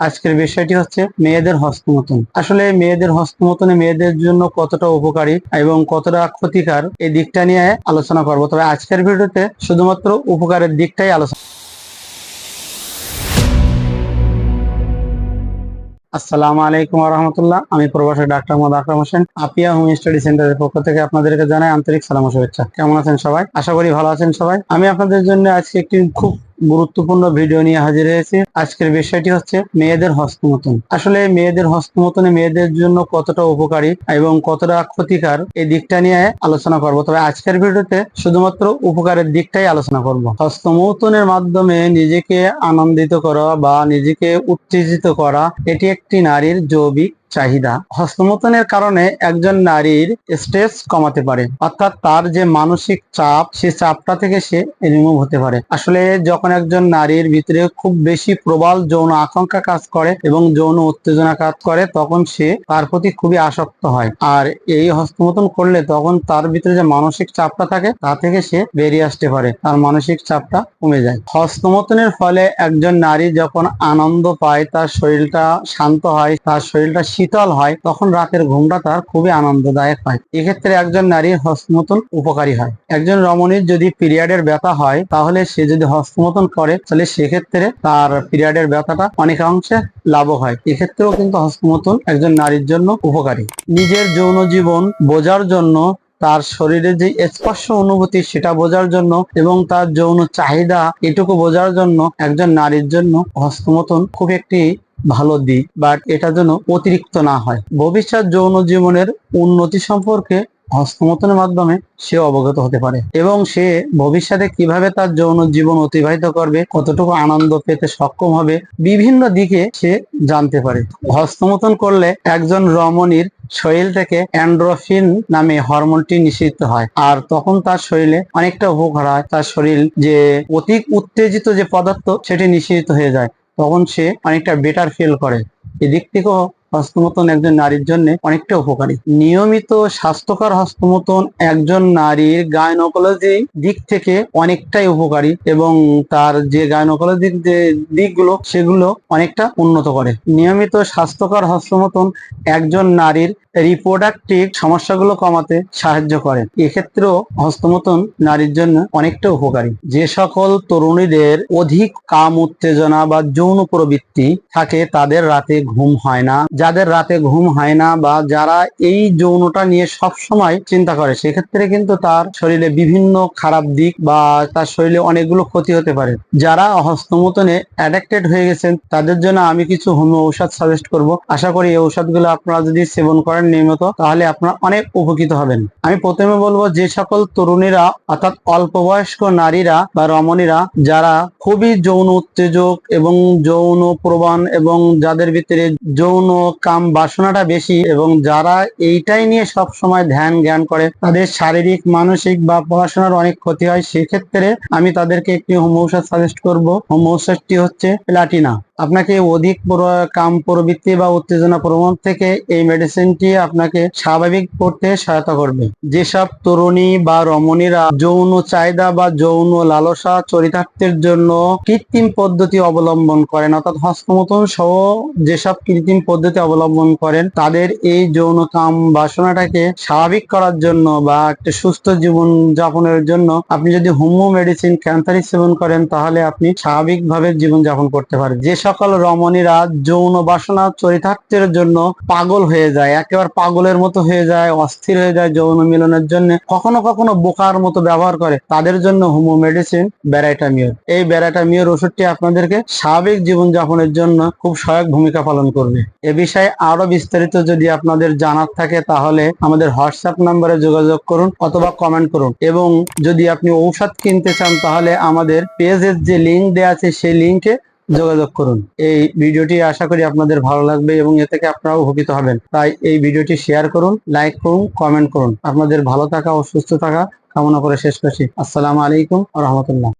আজকের বিষয়টি হচ্ছে মেয়েদের হস্তমতন। আসলে মেয়েদের হস্তমতনে মেয়েদের জন্য কতটা উপকারী এবং কতটা ক্ষতিকার, এই দিকটা নিয়ে আলোচনা করব। তবে আজকের ভিডিওতে শুধুমাত্র উপকারের দিকটাই আলোচনা আসসালামু আলাইকুম রহমতুল্লাহ আমি প্রবাসী ডাক্তার মোহাম্মদ আকরাম হোসেন। আপিয়া হোম স্টাডি সেন্টারের পক্ষ থেকে আপনাদেরকে জানাই আন্তরিক সালাম শুভেচ্ছা। কেমন আছেন সবাই? আশা করি ভালো আছেন সবাই। আমি আপনাদের জন্য আজকে একটি খুব গুরুত্বপূর্ণ ভিডিও নিয়ে হাজির হয়েছে। আজকের বিষয়টি হচ্ছে মেয়েদের হস্তমতন। আসলে মেয়েদের হস্তমতনে মেয়েদের জন্য কতটা উপকারী এবং কতটা ক্ষতিকার এই দিকটা নিয়ে আলোচনা করব। তবে আজকের ভিডিওতে শুধুমাত্র উপকারের দিকটাই আলোচনা করব। হস্তমৌতনের মাধ্যমে নিজেকে আনন্দিত করা বা নিজেকে উত্তেজিত করা, এটি একটি নারীর জৈবিক চাহিদা হস্তমতনের কারণে একজন নারীর স্ট্রেস কমাতে পারে। অর্থাৎ তার যে মানসিক চাপ, সে চাপটা থেকে সে রিমুভ হতে পারে। আসলে যখন একজন নারীর ভিতরে খুব বেশি প্রবল যৌন আকাঙ্ক্ষা কাজ করে এবং যৌন উত্তেজনা কাজ করে, তখন সে তার প্রতি খুবই আসক্ত হয়। আর এই হস্তমতন করলে তখন তার ভিতরে যে মানসিক চাপটা থাকে, তা থেকে সে বেরিয়ে আসতে পারে। তার মানসিক চাপটা কমে যায়। হস্তমতনের ফলে একজন নারী যখন আনন্দ পায়, তার শরীরটা শান্ত হয়, তার শরীরটা শীতল হয়, তখন রাতের ঘুমটা তার খুবই আনন্দদায়ক হয়। এক্ষেত্রে একজন নারীর হস্তমতন উপকারী হয়। একজন রমণীর যদি পিরিয়ডের ব্যথা হয়, তাহলে সে যদি হস্তমতন করে, তাহলে সেক্ষেত্রে তার পিরিয়ডের ব্যথাটা অনেকাংশে লাভ হয়। এক্ষেত্রেও কিন্তু হস্তমতন একজন নারীর জন্য উপকারী। নিজের যৌন জীবন বোঝার জন্য তার শরীরে যে স্পর্শ অনুভূতি, সেটা বোঝার জন্য এবং তার যৌন চাহিদা এটুকু বোঝার জন্য একজন নারীর জন্য হস্তমতন খুব একটি ভালো দিক বাট এটা যেন অতিরিক্ত না হয়। ভবিষ্যৎ যৌন জীবনের উন্নতি সম্পর্কে হস্তমতনের মাধ্যমে সে অবগত হতে পারে, এবং সে ভবিষ্যতে কীভাবে তার যৌন জীবন অতিবাহিত করবে, কতটুকু আনন্দ পেতে সক্ষম হবে, বিভিন্ন দিকে সে জানতে পারে। হস্তমতন করলে একজন রমণীর শরীর থেকে অ্যান্ড্রোফিন নামে হরমোনটি নিষিদ্ধ হয়, আর তখন তার শরীরে অনেকটা উপকার হয়। তার শরীর যে অতি উত্তেজিত যে পদার্থ, সেটি নিষিদ্ধ হয়ে যায়। তখন সে অনেকটা বেটার ফিল করে। এদিক থেকেও হস্তমতন একজন নারীর জন্য অনেকটা উপকারী। নিয়মিত স্বাস্থ্যকর হস্তমতন একজন নারীর গায়নোকোলজি দিক থেকে অনেকটাই উপকারী এবং তার যে গায়নোকোলজিক যে দিকগুলো, সেগুলো অনেকটা উন্নত করে। নিয়মিত স্বাস্থ্যকর হস্তমতন একজন নারীর রিপ্রোডাক্টিভ সমস্যাগুলো কমাতে সাহায্য করে। এক্ষেত্রেও হস্তমতন নারীর জন্য অনেকটা উপকারী। যে সকল তরুণীদের অধিক কাম উত্তেজনা বা যৌন প্রবৃত্তি থাকে, তাদের রাতে ঘুম হয় না যাদের রাতে ঘুম হয় না বা যারা এই যৌনটা নিয়ে সব সময় চিন্তা করে, সেক্ষেত্রে কিন্তু তার শরীরে বিভিন্ন খারাপ দিক বা তার শরীরে অনেকগুলো ক্ষতি হতে পারে। যারা হস্তমতনে অ্যাডাক্টেড হয়ে গেছেন, তাদের জন্য আমি কিছু হোমিও ঔষধ সাজেস্ট করব। আশা করি এই ঔষধগুলো আপনারা যদি সেবন করেন নিয়মিত, তাহলে আপনারা অনেক উপকৃত হবেন। আমি প্রথমে বলব, যে সকল তরুণীরা, অর্থাৎ অল্প বয়স্ক নারীরা বা রমণীরা, যারা খুবই যৌন উত্তেজক এবং যৌন প্রবণ এবং যাদের ভিতরে যৌন কাম বাসনাটা বেশি এবং যারা এইটাই নিয়ে সব সময় ধ্যান জ্ঞান করে, তাদের শারীরিক, মানসিক বা পড়াশোনার অনেক ক্ষতি হয়। সেক্ষেত্রে আমি তাদেরকে একটি হোম ঔষধ সাজেস্ট করব। হোম ঔষধটি হচ্ছে প্লাটিনা। আপনাকে অধিক কাম প্রবৃত্তি বা উত্তেজনা প্রবণ থেকে এই মেডিসিনটি আপনাকে স্বাভাবিক করতে সহায়তা করবে। যেসব তরুণী বা রমণীরা যৌন চাহিদা বা যৌন লালসা চরিতার্থের জন্য কৃত্রিম পদ্ধতি অবলম্বন করেন, অর্থাৎ হস্তমতন সহ যেসব কৃত্রিম পদ্ধতি অবলম্বন করেন, তাদের এই যৌন কাম বাসনাটাকে স্বাভাবিক করার জন্য বা একটা সুস্থ জীবন যাপনের জন্য আপনি যদি হোমো মেডিসিন ক্যান্সারি সেবন করেন, তাহলে আপনি স্বাভাবিকভাবে জীবন যাপন করতে পারবেন। যে সকল রমণীরা যৌন বাসনা চরিতার্থের জন্য পাগল হয়ে যায়, একেবারে পাগলের মতো হয়ে যায়, অস্থির হয়ে যায় যৌন মিলনের জন্য। কখনো কখনো বোকার মতো ব্যবহার করে। তাদের জন্য হোমো মেডিসিন ব্যারাইটামিওর এই ব্যারাইটামিওর ওষুধটি আপনাদেরকে স্বাভাবিক জীবনযাপনের জন্য খুব সহায়ক ভূমিকা পালন করবে। এ বিষয়ে আরও বিস্তারিত যদি আপনাদের জানার থাকে, তাহলে আমাদের হোয়াটসঅ্যাপ নাম্বারে যোগাযোগ করুন অথবা কমেন্ট করুন। এবং যদি আপনি ঔষধ কিনতে চান, তাহলে আমাদের পেজের যে লিঙ্ক দেওয়া আছে, সেই লিঙ্কে যোগাযোগ করুন। এই ভিডিওটি আশা করি আপনাদের ভালো লাগবে এবং এ থেকে আপনারাও উপকৃত হবেন। তাই এই ভিডিওটি শেয়ার করুন, লাইক করুন, কমেন্ট করুন। আপনাদের ভালো থাকা ও সুস্থ থাকা কামনা করে শেষ করছি। আসসালামু আলাইকুম রহমতুল্লাহ।